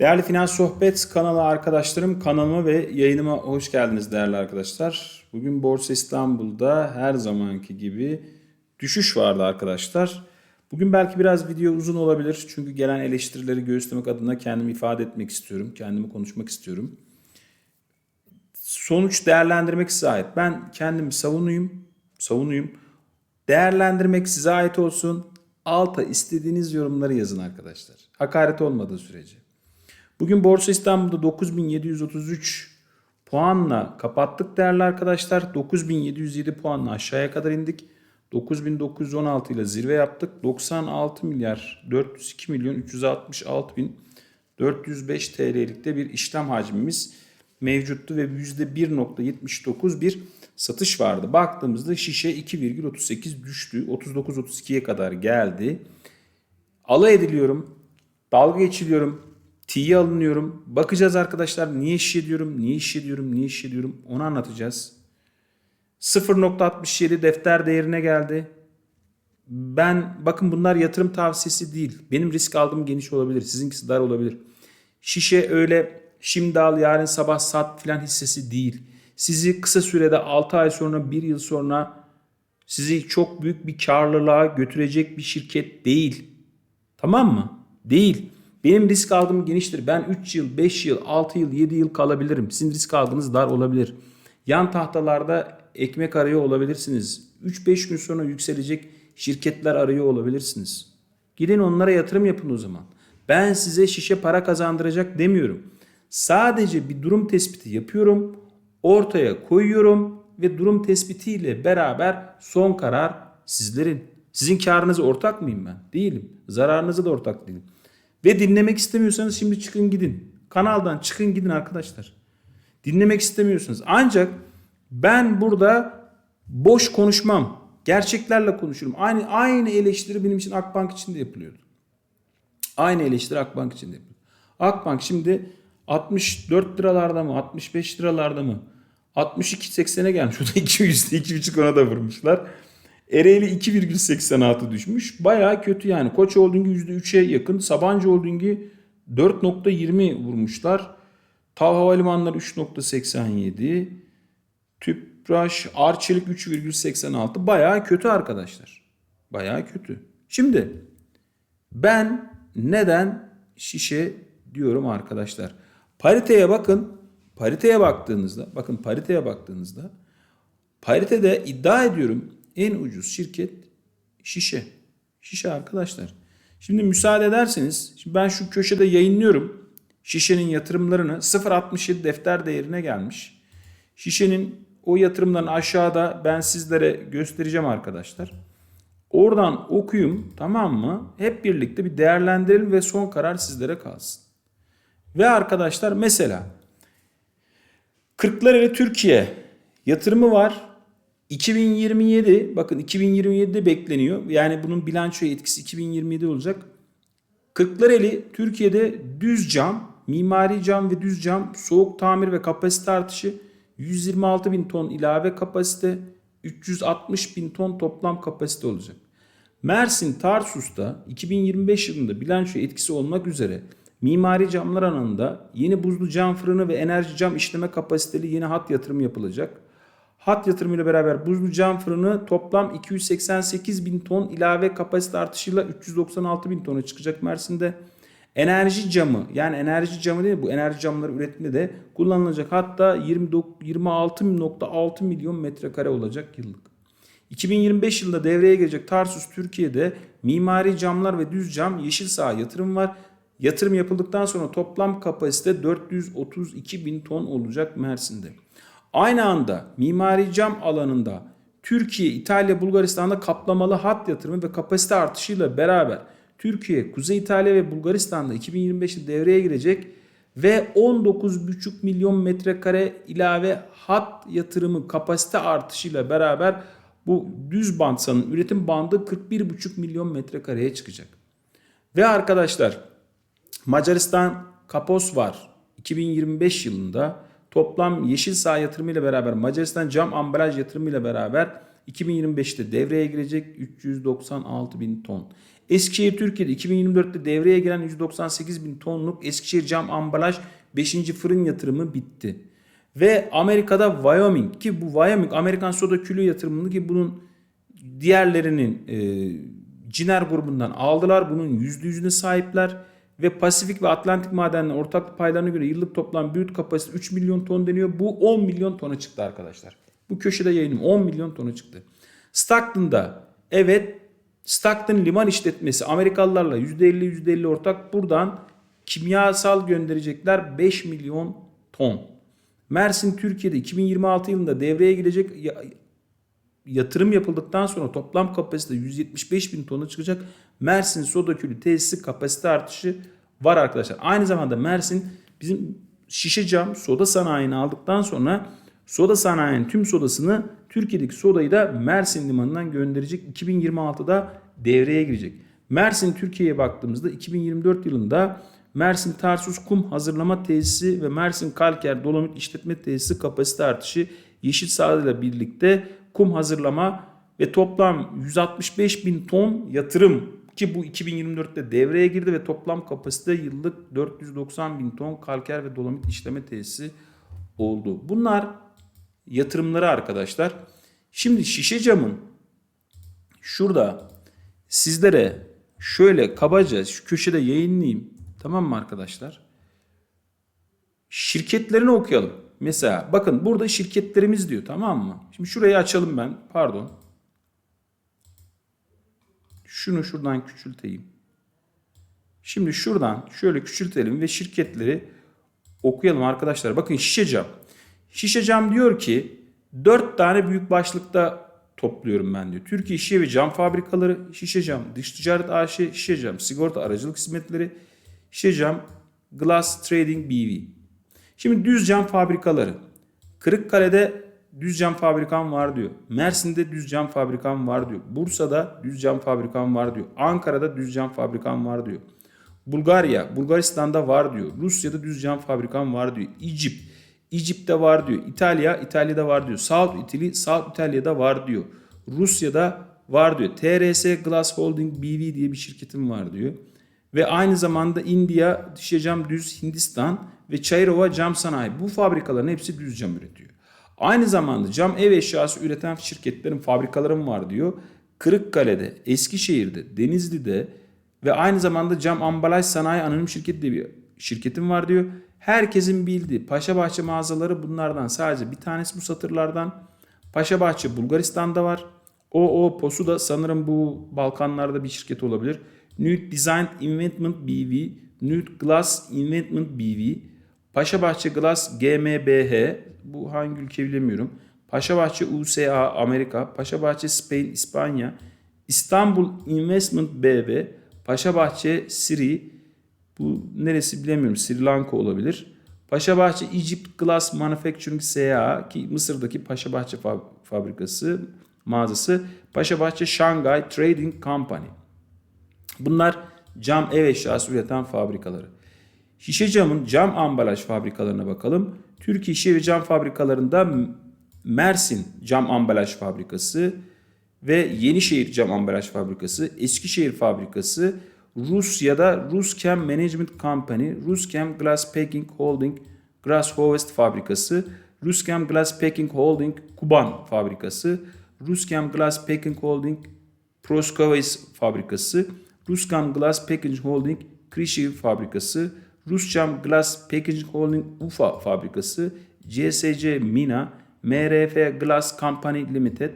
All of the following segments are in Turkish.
Değerli Finans Sohbet kanalı arkadaşlarım kanalıma ve yayınıma hoş geldiniz değerli arkadaşlar. Bugün Borsa İstanbul'da her zamanki gibi düşüş vardı arkadaşlar. Bugün belki biraz video uzun olabilir çünkü gelen eleştirileri göğüslemek adına kendimi ifade etmek istiyorum. Kendimi konuşmak istiyorum. Sonuç değerlendirmek size ait. Ben kendimi savunuyum, savunuyum. Değerlendirmek size ait olsun. Alta istediğiniz yorumları yazın arkadaşlar. Hakaret olmadığı sürece. Bugün Borsa İstanbul'da 9733 puanla kapattık değerli arkadaşlar. 9707 puanla aşağıya kadar indik. 9916 ile zirve yaptık. 96 milyar 402 milyon 366 bin 405 TL'lik de bir işlem hacmimiz mevcuttu ve %1.79 bir satış vardı. Baktığımızda şişe 2,38 düştü. 39-32'ye kadar geldi. Alay ediliyorum. Dalga geçiliyorum. T'ye alınıyorum. Bakacağız arkadaşlar niye şişe diyorum, niye şişe diyorum, niye şişe diyorum onu anlatacağız. 0.67 defter değerine geldi. Ben bakın bunlar yatırım tavsiyesi değil. Benim risk aldığım geniş olabilir. Sizinkisi dar olabilir. Şişe öyle şimdi al yarın sabah sat filan hissesi değil. Sizi kısa sürede 6 ay sonra 1 yıl sonra sizi çok büyük bir karlılığa götürecek bir şirket değil. Tamam mı? Değil. Benim risk aldığım geniştir. Ben 3 yıl, 5 yıl, 6 yıl, 7 yıl kalabilirim. Sizin risk aldığınız dar olabilir. Yan tahtalarda ekmek arıyor olabilirsiniz. 3-5 gün sonra yükselecek şirketler arıyor olabilirsiniz. Gidin onlara yatırım yapın o zaman. Ben size şişe para kazandıracak demiyorum. Sadece bir durum tespiti yapıyorum, ortaya koyuyorum ve durum tespitiyle beraber son karar sizlerin. Sizin karınıza ortak mıyım ben? Değilim. Zararınıza da ortak değilim. Ve dinlemek istemiyorsanız şimdi çıkın gidin. Kanaldan çıkın gidin arkadaşlar. Dinlemek istemiyorsunuz. Ancak ben burada boş konuşmam. Gerçeklerle konuşurum. Aynı aynı eleştiri benim için Akbank için de yapılıyordu. Aynı eleştiri Akbank için de yapılıyor. Akbank şimdi 64 liralarda mı 65 liralarda mı 62.80'e gelmiş. O da 2 yüzde 2,5 ona da vurmuşlar. Ereğli 2,86 düşmüş. Bayağı kötü yani. Koç Holding'i %3'e yakın. Sabancı Holding'i 4.20 vurmuşlar. Tav Havalimanları 3.87. Tüpraş, Arçelik 3,86. Bayağı kötü arkadaşlar. Bayağı kötü. Şimdi ben neden şişe diyorum arkadaşlar. Pariteye bakın. Pariteye baktığınızda, bakın pariteye baktığınızda paritede iddia ediyorum en ucuz şirket şişe. Şişe arkadaşlar. Şimdi müsaade ederseniz şimdi ben şu köşede yayınlıyorum. Şişenin yatırımlarını 0.67 defter değerine gelmiş. Şişenin o yatırımların aşağıda ben sizlere göstereceğim arkadaşlar. Oradan okuyun tamam mı? Hep birlikte bir değerlendirelim ve son karar sizlere kalsın. Ve arkadaşlar mesela Kırklareli Türkiye yatırımı var. 2027 bakın 2027'de bekleniyor. Yani bunun bilançoya etkisi 2027 olacak. Kırklareli Türkiye'de düz cam, mimari cam ve düz cam, soğuk tamir ve kapasite artışı 126 bin ton ilave kapasite, 360 bin ton toplam kapasite olacak. Mersin Tarsus'ta 2025 yılında bilanço etkisi olmak üzere mimari camlar alanında yeni buzlu cam fırını ve enerji cam işleme kapasiteli yeni hat yatırım yapılacak. Hat yatırımıyla beraber buzlu cam fırını toplam 288 bin ton ilave kapasite artışıyla 396 bin tona çıkacak Mersin'de. Enerji camı yani enerji camı değil bu enerji camları üretiminde de kullanılacak. Hatta 26.6 milyon metrekare olacak yıllık. 2025 yılında devreye girecek Tarsus Türkiye'de mimari camlar ve düz cam yeşil saha yatırım var. Yatırım yapıldıktan sonra toplam kapasite 432 bin ton olacak Mersin'de. Aynı anda mimari cam alanında Türkiye, İtalya, Bulgaristan'da kaplamalı hat yatırımı ve kapasite artışıyla beraber Türkiye, Kuzey İtalya ve Bulgaristan'da 2025'te devreye girecek ve 19,5 milyon metrekare ilave hat yatırımı kapasite artışıyla beraber bu düz bantsanın üretim bandı 41,5 milyon metrekareye çıkacak. Ve arkadaşlar Macaristan Kapos var 2025 yılında toplam yeşil saha yatırımı ile beraber Macaristan cam ambalaj yatırımı ile beraber 2025'te devreye girecek 396 bin ton. Eskişehir Türkiye'de 2024'te devreye giren 198 bin tonluk Eskişehir cam ambalaj 5. fırın yatırımı bitti. Ve Amerika'da Wyoming ki bu Wyoming Amerikan soda külü yatırımını ki bunun diğerlerinin e, Ciner grubundan aldılar. Bunun %100'üne sahipler ve Pasifik ve Atlantik madenlerinin ortaklık paylarına göre yıllık toplam brüt kapasite 3 milyon ton deniyor. Bu 10 milyon tona çıktı arkadaşlar. Bu köşede yayınım 10 milyon tona çıktı. Stockton'da evet Stockton liman işletmesi Amerikalılarla %50 %50 ortak buradan kimyasal gönderecekler 5 milyon ton. Mersin Türkiye'de 2026 yılında devreye girecek yatırım yapıldıktan sonra toplam kapasite 175 bin tona çıkacak. Mersin soda külü tesisi kapasite artışı var arkadaşlar. Aynı zamanda Mersin bizim şişe cam soda sanayini aldıktan sonra soda sanayinin tüm sodasını Türkiye'deki sodayı da Mersin limanından gönderecek. 2026'da devreye girecek. Mersin Türkiye'ye baktığımızda 2024 yılında Mersin Tarsus Kum Hazırlama Tesisi ve Mersin Kalker Dolomit İşletme Tesisi kapasite artışı Yeşil Sahada ile birlikte kum hazırlama ve toplam 165 bin ton yatırım ki bu 2024'te devreye girdi ve toplam kapasite yıllık 490 bin ton kalker ve dolomit işleme tesisi oldu. Bunlar yatırımları arkadaşlar. Şimdi şişe camın şurada sizlere şöyle kabaca şu köşede yayınlayayım. Tamam mı arkadaşlar? Şirketlerini okuyalım. Mesela bakın burada şirketlerimiz diyor tamam mı? Şimdi şurayı açalım ben. Pardon. Şunu şuradan küçülteyim. Şimdi şuradan şöyle küçültelim ve şirketleri okuyalım arkadaşlar. Bakın şişe cam. Şişe cam diyor ki 4 tane büyük başlıkta topluyorum ben diyor. Türkiye Şişe ve Cam Fabrikaları, Şişe Cam, Dış Ticaret AŞ, Şişe Cam, Sigorta Aracılık Hizmetleri, Şişe Cam, Glass Trading BV. Şimdi düz cam fabrikaları. Kırıkkale'de düz cam fabrikam var diyor. Mersin'de düz cam fabrikam var diyor. Bursa'da düz cam fabrikam var diyor. Ankara'da düz cam fabrikam var diyor. Bulgarya, Bulgaristan'da var diyor. Rusya'da düz cam fabrikam var diyor. İcip, İcip'te var diyor. İtalya, İtalya'da var diyor. South Italy, South İtalya'da var diyor. Rusya'da var diyor. TRS Glass Holding BV diye bir şirketim var diyor. Ve aynı zamanda India, Şişe Cam Düz Hindistan ve Çayırova Cam Sanayi. Bu fabrikaların hepsi düz cam üretiyor. Aynı zamanda cam ev eşyası üreten şirketlerin fabrikalarım var diyor. Kırıkkale'de, Eskişehir'de, Denizli'de ve aynı zamanda cam ambalaj sanayi anonim şirketi diye bir şirketim var diyor. Herkesin bildiği Paşabahçe mağazaları bunlardan sadece bir tanesi bu satırlardan. Paşabahçe Bulgaristan'da var. O o Posu da sanırım bu Balkanlarda bir şirket olabilir. Nude Design Investment BV, Nude Glass Investment BV, Paşabahçe Glass GmbH, bu hangi ülke bilemiyorum. Paşabahçe USA Amerika, Paşabahçe Spain İspanya, İstanbul Investment BV, Paşabahçe Sri, bu neresi bilemiyorum Sri Lanka olabilir. Paşabahçe Egypt Glass Manufacturing SA ki Mısır'daki Paşabahçe fab- fabrikası mağazası. Paşabahçe Shanghai Trading Company. Bunlar cam ev eşyası üreten fabrikaları. Şişe camın cam ambalaj fabrikalarına bakalım. Türkiye Şişe ve Cam Fabrikalarında Mersin Cam Ambalaj Fabrikası ve Yenişehir Cam Ambalaj Fabrikası, Eskişehir Fabrikası, Rusya'da Ruschem Management Company, Ruschem Glass Packing Holding Glass Harvest Fabrikası, Ruschem Glass Packing Holding Kuban Fabrikası, Ruschem Glass Packing Holding Proskovis Fabrikası, Ruscam Glass Packaging Holding Krişiv Fabrikası, Ruscam Glass Packaging Holding Ufa Fabrikası, CSC Mina, MRF Glass Company Limited,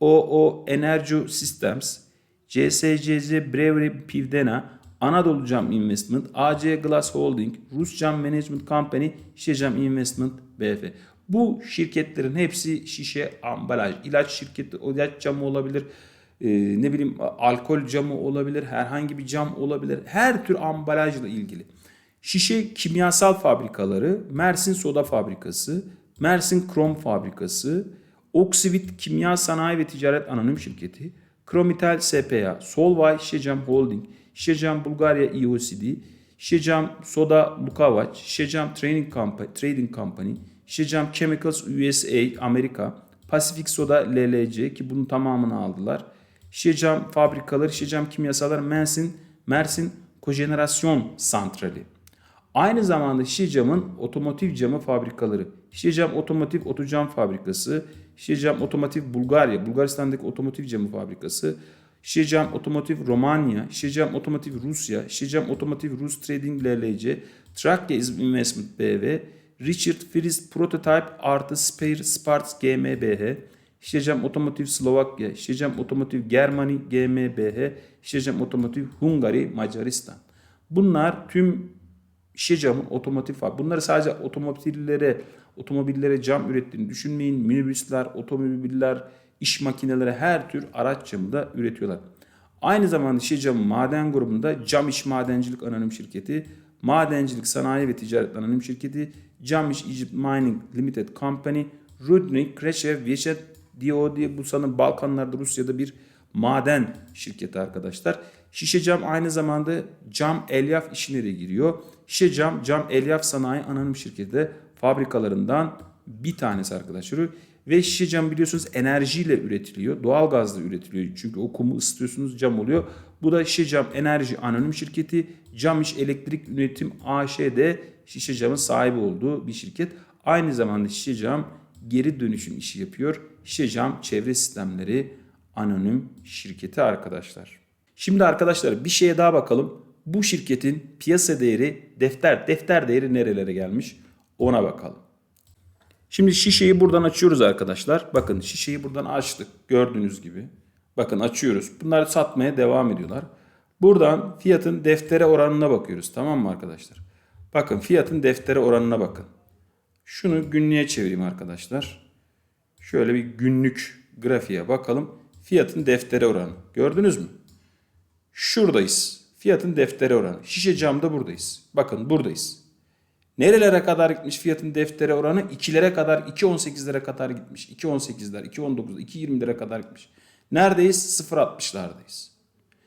OO Energy Systems, CSCC Brewery Pivdena, Anadolu Cam Investment, AC Glass Holding, Rus Cam Management Company, Şişe Cam Investment BF. Bu şirketlerin hepsi şişe ambalaj, ilaç şirketi, ilaç camı olabilir, e, ne bileyim alkol camı olabilir, herhangi bir cam olabilir. Her tür ambalajla ilgili. Şişe kimyasal fabrikaları, Mersin Soda Fabrikası, Mersin Krom Fabrikası, Oksivit Kimya Sanayi ve Ticaret Anonim Şirketi, Kromitel SPA, Solvay Şişecam Holding, Şişecam Bulgarya EOCD, Şişecam Soda Lukavac, Şişecam Trading Company, Trading Company, Şişecam Chemicals USA Amerika, Pasifik Soda LLC ki bunun tamamını aldılar. Şişe cam fabrikaları, şişe cam kimyasallar Mersin, Mersin Kojenerasyon Santrali. Aynı zamanda şişe camın otomotiv camı fabrikaları. Şişe cam otomotiv otocam fabrikası. Şişe cam otomotiv Bulgarya, Bulgaristan'daki otomotiv camı fabrikası. Şişe cam otomotiv Romanya, şişe cam otomotiv Rusya, şişe cam otomotiv Rus Trading LLC, Trakya Investment BV, Richard Fries Prototype artı Spare Sparts GmbH, cam otomotiv Slovakya, cam otomotiv Germany GmbH, cam otomotiv Hungary Macaristan. Bunlar tüm şişe camın otomotiv fab. Bunları sadece otomobillere, otomobillere cam ürettiğini düşünmeyin. Minibüsler, otomobiller, iş makineleri her tür araç camı da üretiyorlar. Aynı zamanda şişe camı maden grubunda Cam İş Madencilik Anonim Şirketi, Madencilik Sanayi ve Ticaret Anonim Şirketi, Cam İş Egypt Mining Limited Company, Rudnik, Kreşev, Vyeşet, DOD bu sanırım Balkanlarda Rusya'da bir maden şirketi arkadaşlar. Şişe cam aynı zamanda cam elyaf işine de giriyor. Şişe cam cam elyaf sanayi anonim şirketi fabrikalarından bir tanesi arkadaşlar. Ve şişe cam biliyorsunuz enerjiyle üretiliyor. Doğal gazla üretiliyor. Çünkü o kumu ısıtıyorsunuz cam oluyor. Bu da şişe cam enerji anonim şirketi. Cam iş elektrik üretim AŞ'de şişe camın sahibi olduğu bir şirket. Aynı zamanda şişe cam geri dönüşüm işi yapıyor. Şişe cam çevre sistemleri anonim şirketi arkadaşlar. Şimdi arkadaşlar bir şeye daha bakalım. Bu şirketin piyasa değeri defter defter değeri nerelere gelmiş ona bakalım. Şimdi şişeyi buradan açıyoruz arkadaşlar. Bakın şişeyi buradan açtık gördüğünüz gibi. Bakın açıyoruz. Bunlar satmaya devam ediyorlar. Buradan fiyatın deftere oranına bakıyoruz. Tamam mı arkadaşlar? Bakın fiyatın deftere oranına bakın. Şunu günlüğe çevireyim arkadaşlar. Şöyle bir günlük grafiğe bakalım. Fiyatın deftere oranı. Gördünüz mü? Şuradayız. Fiyatın deftere oranı. Şişe camda buradayız. Bakın buradayız. Nerelere kadar gitmiş fiyatın deftere oranı? 2'lere kadar, 2.18'lere kadar gitmiş. 2.18'ler, 2.19'lar, 2.20'lere kadar gitmiş. Neredeyiz? 0.60'lardayız.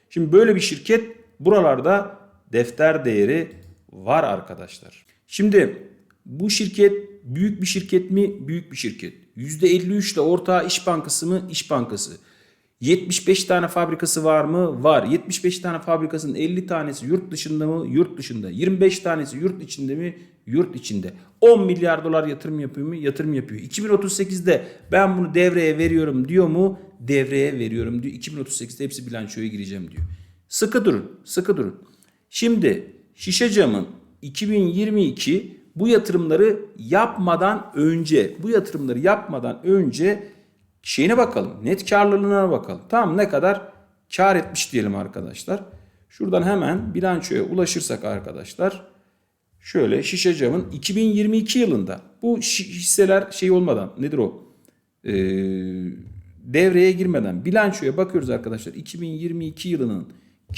Şimdi böyle bir şirket buralarda defter değeri var arkadaşlar. Şimdi bu şirket büyük bir şirket mi? Büyük bir şirket. %53 ile ortağı İş Bankası mı? İş Bankası. 75 tane fabrikası var mı? Var. 75 tane fabrikasının 50 tanesi yurt dışında mı? Yurt dışında. 25 tanesi yurt içinde mi? Yurt içinde. 10 milyar dolar yatırım yapıyor mu? Yatırım yapıyor. 2038'de ben bunu devreye veriyorum diyor mu? Devreye veriyorum diyor. 2038'de hepsi bilançoya gireceğim diyor. Sıkı durun. Sıkı durun. Şimdi şişe camın 2022 bu yatırımları yapmadan önce bu yatırımları yapmadan önce şeyine bakalım. Net karlılığına bakalım. Tamam ne kadar kar etmiş diyelim arkadaşlar. Şuradan hemen bilançoya ulaşırsak arkadaşlar şöyle şişe camın 2022 yılında bu hisseler şey olmadan nedir o ee, devreye girmeden bilançoya bakıyoruz arkadaşlar 2022 yılının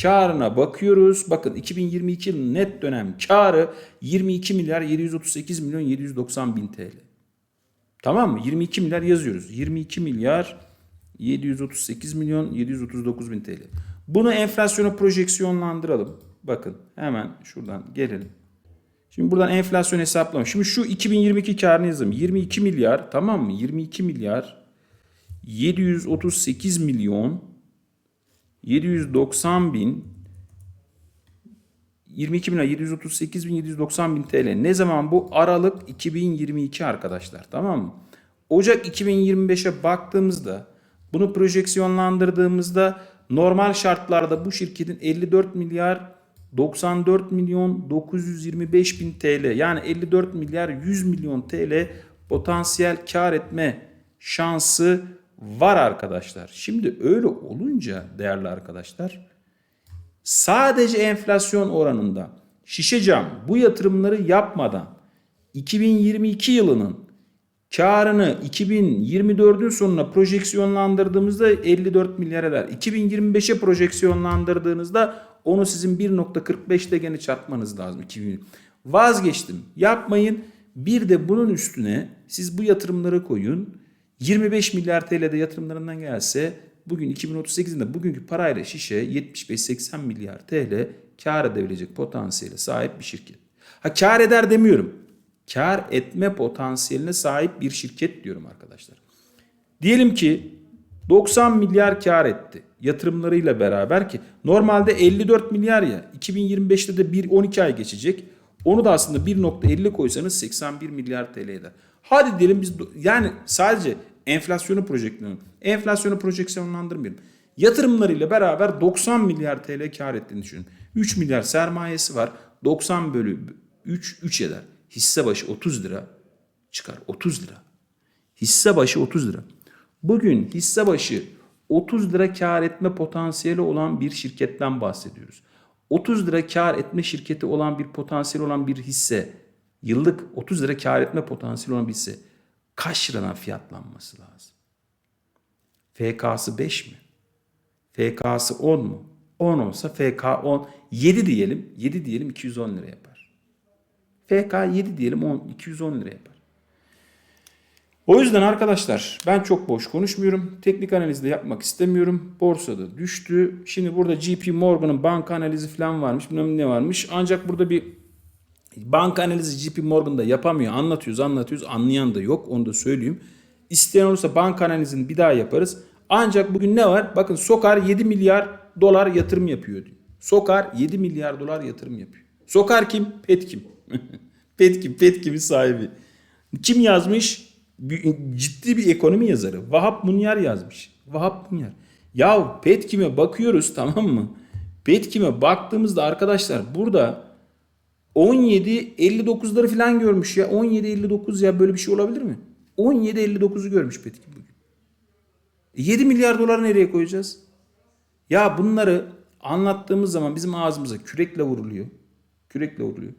karına bakıyoruz. Bakın 2022 yılının net dönem karı 22 milyar 738 milyon 790 bin TL. Tamam mı? 22 milyar yazıyoruz. 22 milyar 738 milyon 739 bin TL. Bunu enflasyona projeksiyonlandıralım. Bakın hemen şuradan gelelim. Şimdi buradan enflasyon hesaplama. Şimdi şu 2022 karını yazalım. 22 milyar tamam mı? 22 milyar 738 milyon 790 bin 22 bin 738 bin 790 bin TL. Ne zaman bu? Aralık 2022 arkadaşlar. Tamam mı? Ocak 2025'e baktığımızda bunu projeksiyonlandırdığımızda normal şartlarda bu şirketin 54 milyar 94 milyon 925 bin TL yani 54 milyar 100 milyon TL potansiyel kar etme şansı var arkadaşlar. Şimdi öyle olunca değerli arkadaşlar sadece enflasyon oranında şişe cam bu yatırımları yapmadan 2022 yılının karını 2024'ün sonuna projeksiyonlandırdığımızda 54 milyar eder. 2025'e projeksiyonlandırdığınızda onu sizin 1.45'te gene çarpmanız lazım. 2020. Vazgeçtim. Yapmayın. Bir de bunun üstüne siz bu yatırımları koyun. 25 milyar TL'de yatırımlarından gelse bugün 2038'de bugünkü parayla şişe 75-80 milyar TL kar edebilecek potansiyele sahip bir şirket. Ha kar eder demiyorum. Kar etme potansiyeline sahip bir şirket diyorum arkadaşlar. Diyelim ki 90 milyar kar etti yatırımlarıyla beraber ki normalde 54 milyar ya 2025'te de 1 12 ay geçecek. Onu da aslında 1.50 koysanız 81 milyar TL eder. Hadi diyelim biz yani sadece enflasyonu projeksiyon enflasyonu projeksiyonlandırmayalım. Yatırımlarıyla beraber 90 milyar TL kar ettiğini düşünün. 3 milyar sermayesi var. 90 bölü 3 3 eder. Hisse başı 30 lira çıkar. 30 lira. Hisse başı 30 lira. Bugün hisse başı 30 lira kar etme potansiyeli olan bir şirketten bahsediyoruz. 30 lira kar etme şirketi olan bir potansiyeli olan bir hisse, yıllık 30 lira kar etme potansiyeli olan bir hisse kaç liradan fiyatlanması lazım? FK'sı 5 mi? FK'sı 10 mu? 10 olsa FK 10, 7 diyelim. 7 diyelim 210 lira yapar. FK 7 diyelim 10, 210 lira yapar. O yüzden arkadaşlar ben çok boş konuşmuyorum. Teknik analizde yapmak istemiyorum. Borsada düştü. Şimdi burada JP Morgan'ın banka analizi falan varmış. Bilmem ne varmış. Ancak burada bir banka analizi JP Morgan'da yapamıyor. Anlatıyoruz anlatıyoruz. Anlayan da yok. Onu da söyleyeyim. İsteyen olursa banka analizini bir daha yaparız. Ancak bugün ne var? Bakın Sokar 7 milyar dolar yatırım yapıyor diyor. Sokar 7 milyar dolar yatırım yapıyor. Sokar kim? Petkim. Petkim, Petkim'in sahibi. Kim yazmış? Ciddi bir ekonomi yazarı. Vahap Munyar yazmış. Vahap Munyar. Ya Petkim'e bakıyoruz tamam mı? Petkim'e baktığımızda arkadaşlar burada 17.59'ları falan görmüş ya. 17.59 ya böyle bir şey olabilir mi? 17.59'u görmüş Petkim bugün. E 7 milyar dolar nereye koyacağız? Ya bunları anlattığımız zaman bizim ağzımıza kürekle vuruluyor. Kürekle vuruluyor.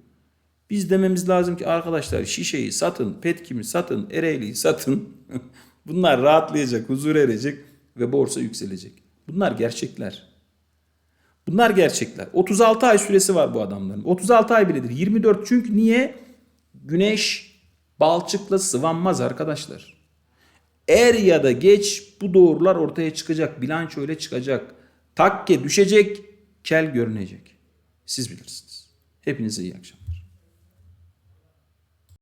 Biz dememiz lazım ki arkadaşlar şişeyi satın, petkimi satın, ereğliyi satın. Bunlar rahatlayacak, huzur erecek ve borsa yükselecek. Bunlar gerçekler. Bunlar gerçekler. 36 ay süresi var bu adamların. 36 ay biledir. 24 çünkü niye? Güneş balçıkla sıvanmaz arkadaşlar. Er ya da geç bu doğrular ortaya çıkacak. Bilanço öyle çıkacak. Takke düşecek, kel görünecek. Siz bilirsiniz. Hepinize iyi akşamlar.